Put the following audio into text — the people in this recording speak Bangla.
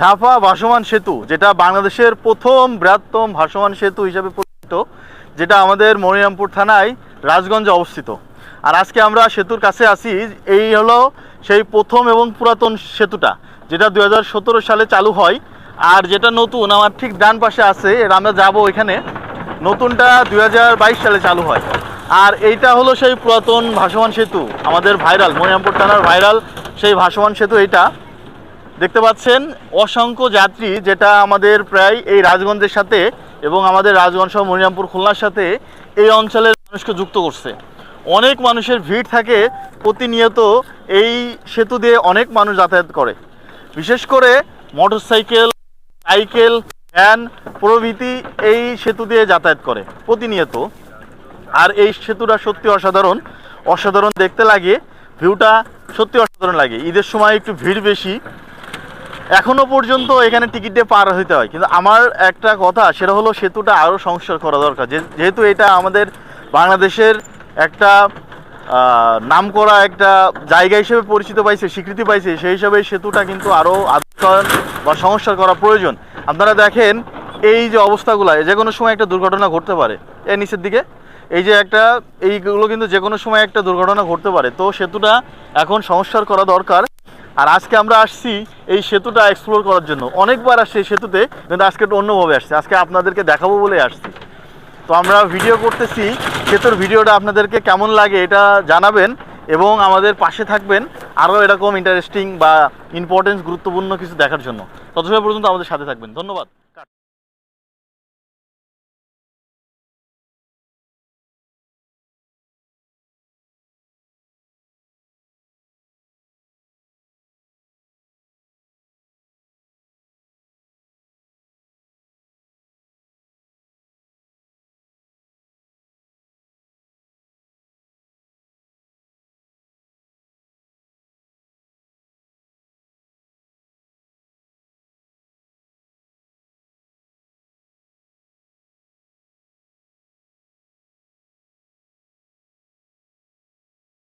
ঝাফা ভাসমান সেতু, যেটা বাংলাদেশের প্রথম বৃহত্তম ভাসমান সেতু হিসেবে পরিচিত, যেটা আমাদের মনিরামপুর থানায় রাজগঞ্জে অবস্থিত। আর আজকে আমরা সেতুর কাছে আছি, এই হলো সেই প্রথম এবং পুরাতন সেতুটা, যেটা দু হাজার সতেরো সালে চালু হয়। আর যেটা নতুন, আমার ঠিক ডান পাশে আছে এটা আমরা যাব এখানে। নতুনটা দু হাজার বাইশ সালে চালু হয়। আর এইটা হলো সেই পুরাতন ভাসমান সেতু, আমাদের ভাইরাল, মনিরামপুর থানার ভাইরাল সেই ভাসমান সেতু এইটা। দেখতে পাচ্ছেন, অসংখ্য যাত্রী যেটা আমাদের প্রায় এই রাজগঞ্জের সাথে এবং আমাদের রাজগঞ্জ সহ মনিরামপুর খুলনার সাথে এই অঞ্চলের মানুষকে যুক্ত করছে। অনেক মানুষের ভিড় থাকে, প্রতিনিয়ত এই সেতু দিয়ে অনেক মানুষ যাতায়াত করে। বিশেষ করে মোটরসাইকেল, সাইকেল, ভ্যান, প্রভৃতি এই সেতু দিয়ে যাতায়াত করে প্রতিনিয়ত। আর এই সেতুটা সত্যি অসাধারণ অসাধারণ দেখতে লাগে, ভিউটা সত্যি অসাধারণ লাগে। ঈদের সময় একটু ভিড় বেশি এখনও পর্যন্ত এখানে টিকিট দিয়ে পার হইতে হয়। কিন্তু আমার একটা কথা, সেটা হলো সেতুটা আরও সংস্কার করা দরকার। যেহেতু এটা আমাদের বাংলাদেশের একটা নাম করা একটা জায়গা হিসেবে পরিচিত পাইছে, স্বীকৃতি পাইছে, সেই হিসাবে সেতুটা কিন্তু আরও আধুনিকরণ বা সংস্কার করা প্রয়োজন। আপনারা দেখেন এই যে অবস্থাগুলো যে কোনো সময় একটা দুর্ঘটনা ঘটতে পারে। এর নিচের দিকে। এই যে একটা, এইগুলো কিন্তু যে কোনো সময় একটা দুর্ঘটনা ঘটতে পারে। তো সেতুটা এখন সংস্কার করা দরকার। আর আজকে আমরা আসছি এই সেতুটা এক্সপ্লোর করার জন্য। অনেকবার আসছি এই সেতুতে, কিন্তু আজকে একটু অন্যভাবে আসছে। আজকে আপনাদেরকে দেখাবো বলে আসছি। তো আমরা ভিডিও করতেছি, সেতুর ভিডিওটা আপনাদেরকে কেমন লাগে এটা জানাবেন এবং আমাদের পাশে থাকবেন আরও এরকম ইন্টারেস্টিং বা ইম্পর্টেন্স গুরুত্বপূর্ণ কিছু দেখার জন্য। ততক্ষণ পর্যন্ত আমাদের সাথে থাকবেন। ধন্যবাদ।